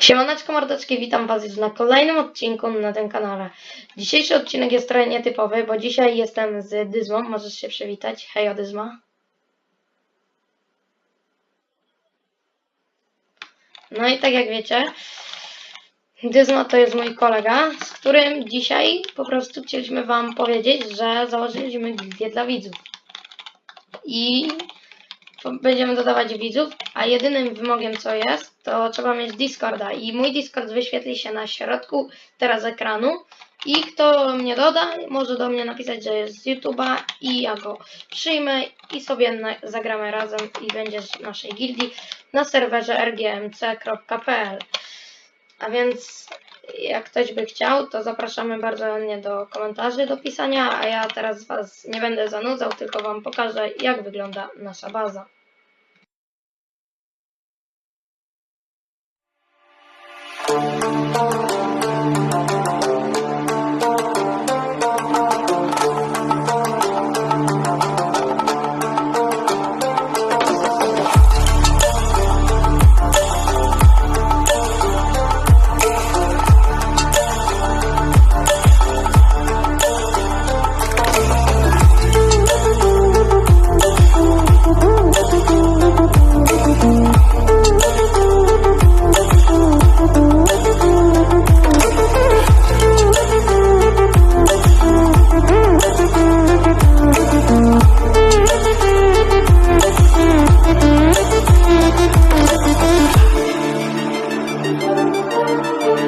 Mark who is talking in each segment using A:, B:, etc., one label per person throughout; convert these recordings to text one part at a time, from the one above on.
A: Siemaneczko mordeczki, witam was już na kolejnym odcinku na tym kanale. Dzisiejszy odcinek jest trochę nietypowy, bo dzisiaj jestem z Dyzmą, możesz się przywitać. Hej, Dyzma. No i tak jak wiecie, Dyzma to jest mój kolega, z którym dzisiaj po prostu chcieliśmy wam powiedzieć, że założyliśmy gildię dla widzów. I będziemy dodawać widzów, a jedynym wymogiem co jest, to trzeba mieć Discorda. I mój Discord wyświetli się na środku teraz ekranu. I kto mnie doda, może do mnie napisać, że jest z YouTube'a i ja go przyjmę i sobie zagramy razem i będzie z naszej gildii na serwerze rgmc.pl a więc jak ktoś by chciał, to zapraszamy bardzo chętnie do komentarzy do pisania, a ja teraz Was nie będę zanudzał, tylko Wam pokażę jak wygląda nasza baza.
B: Thank
A: you.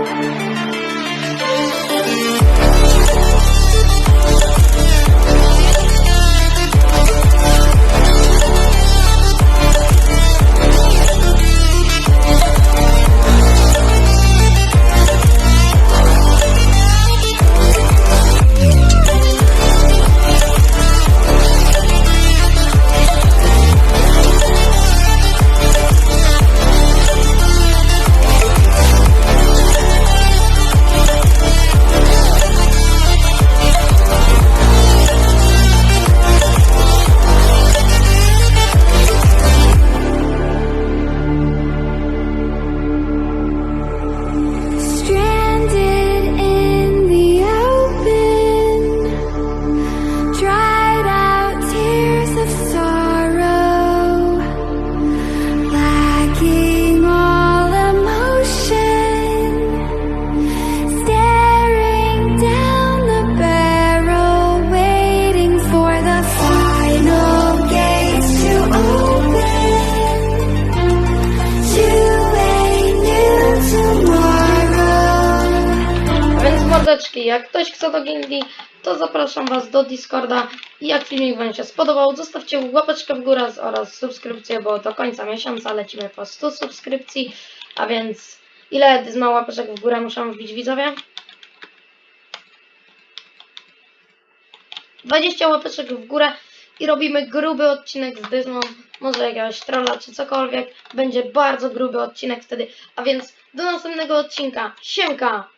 A: Thank you. Jak ktoś chce do gildii, to zapraszam Was do Discorda. I jak filmik Wam się spodobał, zostawcie łapeczkę w górę oraz subskrypcję, bo do końca miesiąca lecimy po 100 subskrypcji, a więc ile Dyzma łapeczek w górę muszą wbić widzowie? 20 łapeczek w górę i robimy gruby odcinek z Dyzmą, może jakiegoś trolla czy cokolwiek, będzie bardzo gruby odcinek wtedy, a więc do następnego odcinka, siemka!